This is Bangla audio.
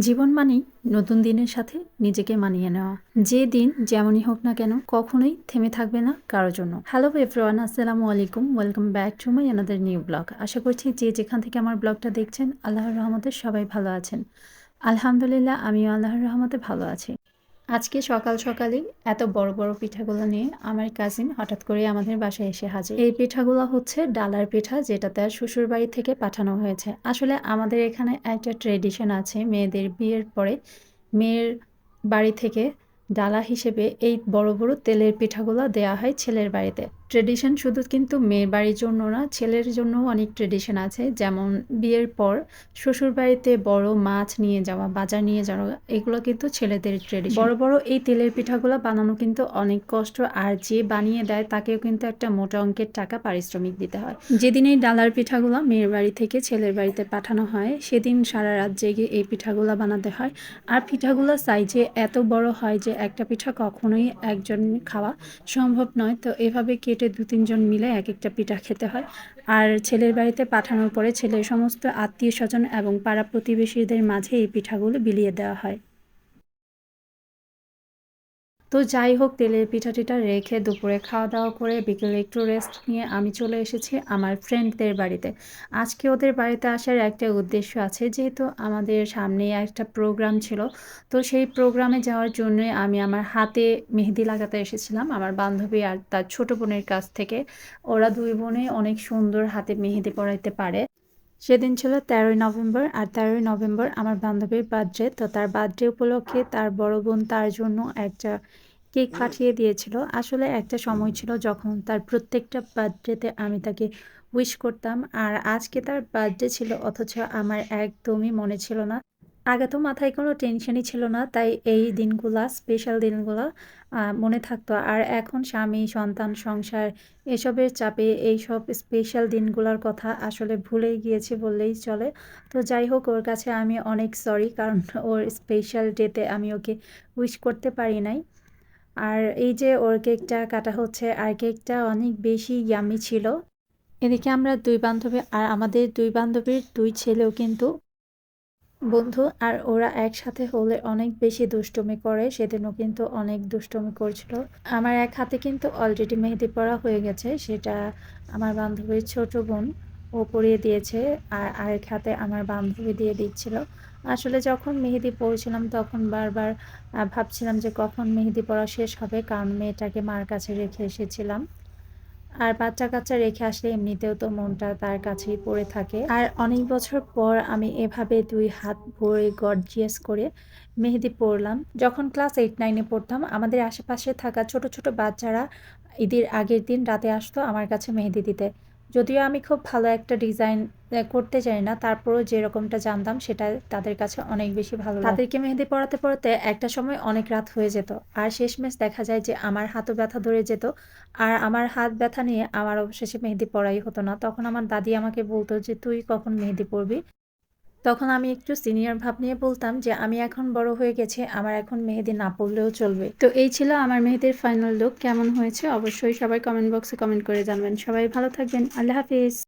জীবন মানেই নতুন দিনের সাথে নিজেকে মানিয়ে নেওয়া। যে দিন যেমনই হোক না কেন কখনোই থেমে থাকবে না কারোর জন্য। হ্যালো এভরিওয়ান আসসালামু আলাইকুম। ওয়েলকাম ব্যাক টু মাই আনাদের নিউ ব্লগ আশা করছি যে যেখান থেকে আমার ব্লগটা দেখছেন, আল্লাহর রহমতে সবাই ভালো আছেন। আলহামদুলিল্লাহ, আমিও আল্লাহর রহমতে ভালো আছি। আজকে সকাল সকালে এত বড় বড় পিঠাগুলো নিয়ে আমার কাজিন হঠাৎ করে আমাদের বাসায় এসে হাজির। এই পিঠাগুলো হচ্ছে ডালার পিঠা যেটা তার শ্বশুর বাড়ি থেকে পাঠানো হয়েছে। আসলে আমাদের এখানে একটা ট্রেডিশন আছে মেয়েদের বিয়ের পরে। মেয়ের বাড়ি থেকে ডালা হিসেবে এই বড় বড় তেলের পিঠাগুলো দেয়া হয় ছেলের বাড়িতে। ট্রেডিশন শুধু কিন্তু মেয়ের বাড়ির জন্য না, ছেলের জন্যও অনেক ট্রেডিশন আছে। যেমন বিয়ের পর শ্বশুর বাড়িতে বড় মাছ নিয়ে যাওয়া, বাজার নিয়ে যাওয়া, এগুলো কিন্তু ছেলেদের ট্রেডিশন বড় বড় এই তেলের পিঠাগুলো বানানো কিন্তু অনেক কষ্ট, আর যে বানিয়ে দেয় তাকেও কিন্তু একটা মোটা অঙ্কের টাকা পারিশ্রমিক দিতে হয়। যেদিন এই ডালার পিঠাগুলো মেয়ের বাড়ি থেকে ছেলের বাড়িতে পাঠানো হয়, সেদিন সারা রাত জেগে এই পিঠাগুলো বানাতে হয়। আর পিঠাগুলো সাইজে এত বড় হয় যে একটা পিঠা কখনোই একজন খাওয়া সম্ভব নয়। তো এভাবে কেটে দু তিনজন মিলে এক একটা পিঠা খেতে হয়। আর ছেলের বাড়িতে পাঠানোর পরে ছেলের সমস্ত আত্মীয় স্বজন এবং পাড়া প্রতিবেশীদের মাঝে এই পিঠাগুলো বিলিয়ে দেওয়া হয়। তো যাই হোক, তেলের পিঠা টিঠা রেখে দুপুরে খাওয়া দাওয়া করে বিকেলে একটু রেস্ট নিয়ে আমি চলে এসেছি আমার ফ্রেন্ডদের বাড়িতে। আজকে ওদের বাড়িতে আসার একটা উদ্দেশ্য আছে, যেহেতু আমাদের সামনে একটা প্রোগ্রাম ছিল, তো সেই প্রোগ্রামে যাওয়ার জন্য আমি আমার হাতে মেহেদি লাগাতে এসেছিলাম। আমার বান্ধবী আর তার ছোট বোনের কাছ থেকে। ওরা দুই বোনে অনেক সুন্দর হাতে মেহেদি পরাইতে পারে। সেদিন ছিল তেরোই নভেম্বর আর তেরোই নভেম্বর আমার বান্ধবীর বার্থডে তো তার বার্থডে উপলক্ষে তার বড় বোন তার জন্য একটা কেক পাঠিয়ে দিয়েছিল। আসলে একটা সময় ছিল যখন তার প্রত্যেকটা বার্থডেতে আমি তাকে উইশ করতাম আর আজকে তার বার্থডে ছিল, অথচ আমার একদমই মনে ছিল না। আগে তো মাথায় কোনো টেনশনই ছিল না, তাই এই দিনগুলা স্পেশাল দিনগুলা মনে থাকতো। আর এখন স্বামী, সন্তান, সংসার, এসবের চাপে এই সব স্পেশাল দিনগুলোর কথা আসলে ভুলেই গিয়েছি বললেই চলে। তো যাই হোক, ওর কাছে আমি অনেক সরি কারণ ওর স্পেশাল ডেতে আমি ওকে উইশ করতে পারি নাই। আর এই যে ওর কেকটা কাটা হচ্ছে, আর কেকটা অনেক বেশি ইয়ামি ছিল। এদিকে আমরা দুই বান্ধবী, আর আমাদের দুই বান্ধবীর দুই ছেলেও কিন্তু বন্ধু, আর ওরা একসাথে হলে অনেক বেশি দুষ্টুমি করে, সেদিনও কিন্তু অনেক দুষ্টুমি করছিল। আমার এক হাতে কিন্তু অলরেডি মেহেদি পড়া হয়ে গেছে, সেটা আমার বান্ধবীর ছোট বোন ও পরিয়ে দিয়েছে, আর আরেক হাতে আমার বান্ধবী দিয়ে দিচ্ছিল। আসলে যখন মেহেদি পড়ছিলাম তখন বারবার ভাবছিলাম যে কখন মেহেদি পড়া শেষ হবে, কারণ মেয়েটাকে মার কাছে রেখে এসেছিলাম। আর বাচ্চা কাচ্চা রেখে আসলে এমনিতেও তো মনটা তার কাছেই পড়ে থাকে। আর অনেক বছর পর আমি এভাবে দুই হাত ভরে গর্জিয়াস করে মেহেদি পড়লাম যখন ক্লাস এইট, নাইনে পড়তাম, আমাদের আশেপাশে থাকা ছোট ছোট বাচ্চারা ঈদের আগের দিন রাতে আসতো আমার কাছে মেহেদি দিতে। যদিও আমি খুব ভালো একটা ডিজাইন করতে চাই না, তারপরও যেরকমটা জানতাম সেটা তাদের কাছে অনেক বেশি ভালো তাদেরকে মেহেদি পড়াতে পড়াতে একটা সময় অনেক রাত হয়ে যেত। আর শেষ শেষমেশ দেখা যায় যে আমার হাতও ব্যথা ধরে যেত। আর আমার হাত ব্যথা নিয়ে আমার অবশেষে মেহেদি পড়াই হতো না। তখন আমার দাদি আমাকে বলতো যে, তুই কখন মেহেদি পড়বি তখন আমি একটু সিনিয়র ভাব নিয়ে বলতাম যে, আমি এখন বড় হয়ে গেছে, আমার এখন মেহেদি না পড়লেও চলবে। তো এই ছিল আমার মেহেদির ফাইনাল লুক কেমন হয়েছে? অবশ্যই সবাই কমেন্ট বক্সে কমেন্ট করে জানবেন। সবাই ভালো থাকবেন। আল্লাহ হাফিজ।